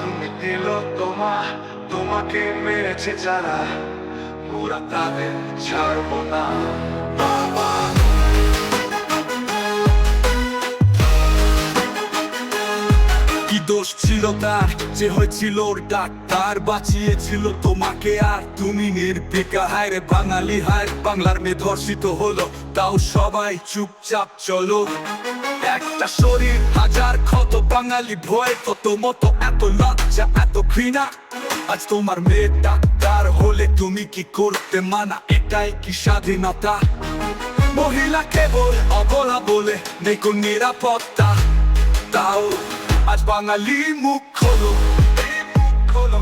তুমি দিল তোমা তোমাকে মেরেছে যারা। পুরা তাদের ছাড়বো না। কি দোষ ছিল তার? যে হয়েছিল ওর ডাক্তার বাঁচিয়েছিল তোমাকে আর। তুমি নির্বিকা হায় বাঙালি, হায় বাংলার মেয়ে ধর্ষিত হলো। তাও সবাই চুপচাপ চলো। একটা শরীর, হাজার ক্ষত বাঙালি ভয়ে তত মতো এত লজ্জা, এত ঘৃণা। আজ তোমার মেয়ে ডাক্তার হলে তুমি কি করতে মানা? এটাই কি স্বাধীনতা? মহিলা কেবল অবলা বলে, নেই নিরাপত্তা। তাও আজ বাঙালি মুখ খোলো। মুখ খোলো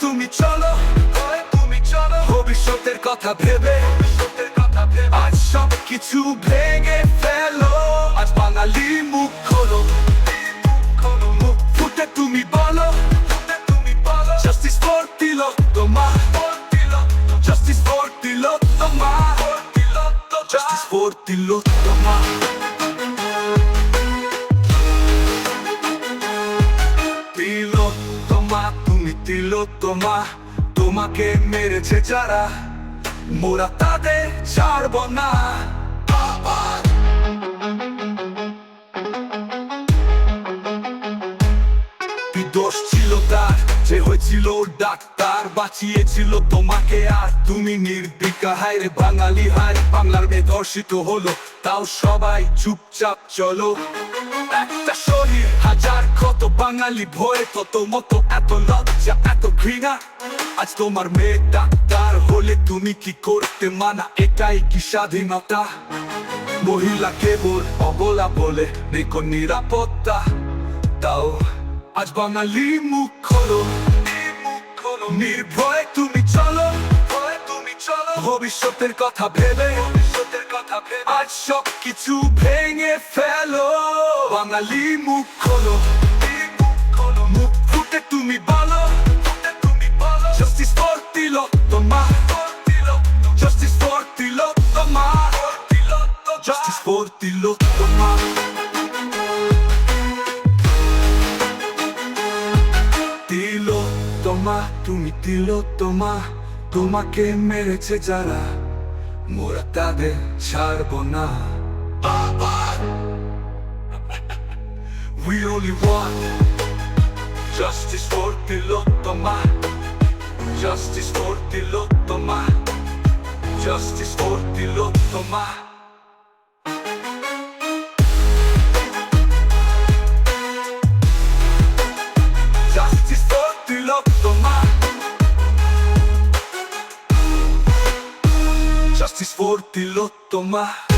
তুমি চলো। তুমি চলো ভবিষ্যতের কথা ভেবে, আজ সব কিছু ভেঙে ফেলো। আজ বাঙালি মুখ খোলো। মুখ ফুটে, তুমি বলো। তুমি বলো জাস্টিস ফর দিলো তোমার জাস্টিস ফর দিলো তোমার জাস্টিস ফর দিলো তোমার দিল তোমা, তোমাকে মেরেছে যারা। মোরা তাদের ছাড়ব না। দোষ ছিল তার? যে হয়েছিল ডাক্তার, বাঁচিয়েছিল তোমাকে। আর তুমি নির্বিকা হায় রে বাঙালি, হায় বাংলার মেয়ে, ধর্ষিত হলো। তাও সবাই চুপচাপ চলো। একটা শরীর হাজার কত বাঙালি ভয়ে তত এত লজ্জা, এত ঘৃণা। আজ তোমার মেয়ে ডাক্তার হলে তুমি কি করতে মানা? এটাই কি স্বাধীনতা? মহিলা কেবল অবলা বলে নেই কোন নিরাপত্তা। তাও আজ বাঙালি মুখ খোলো। খোলো। তুমি ভবিষ্যতের কথা ভেবে, ভবিষ্যতের কথা ভেবে আজ সব কিছু ভেঙে ফেলো। বাঙালি মুখ খোলো, মুখ ফুটে তুমি বলো তুমি বলো জাস্টিস ফর দিল তোমার জাস্টিস ফর দিল তোমার জাস্টিস ফর তোমাকে মেরেছে যারা মোরা তাদের ছাড়ব না We only want justice for Tilotoma Justice for Tilotoma Justice for Tilotoma Tilotoma